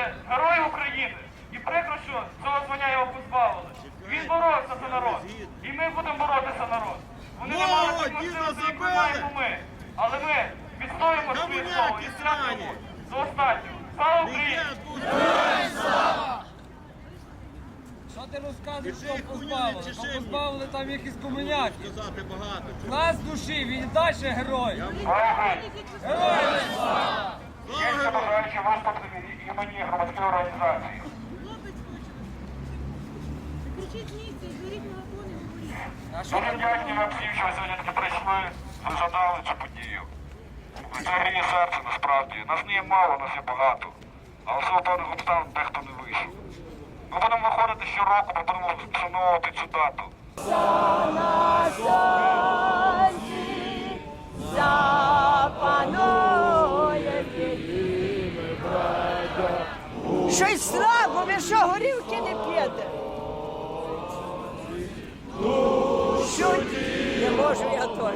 Це герой України. І прикро, що цього звання його позбавили. Він боровся за народ. І ми будемо боротися за народ. Вони не мали Мову, цих можливостей, як ми забили. маємо ми. Але ми відстоїмо своє слово і святимо до останнього. Слава Україні! Що ти розказуєш, що позбавили? Що позбавили там якісь комуняки. Сказати багато. Клас душі, він і далі герой. Герой! Слава виступити від імені громадської організації. Дуже вдячні вам всім, що ви сьогодні таки прийшли, ви згадали цю подію. Це гріє серце насправді. Нас не є мало, нас є багато. Але з певних обставин дехто не вийшов. Ми будемо виходити щороку, ми будемо вшановувати цю дату. щось слабо, ви що горілки не п'єте? Чуть не можу я то.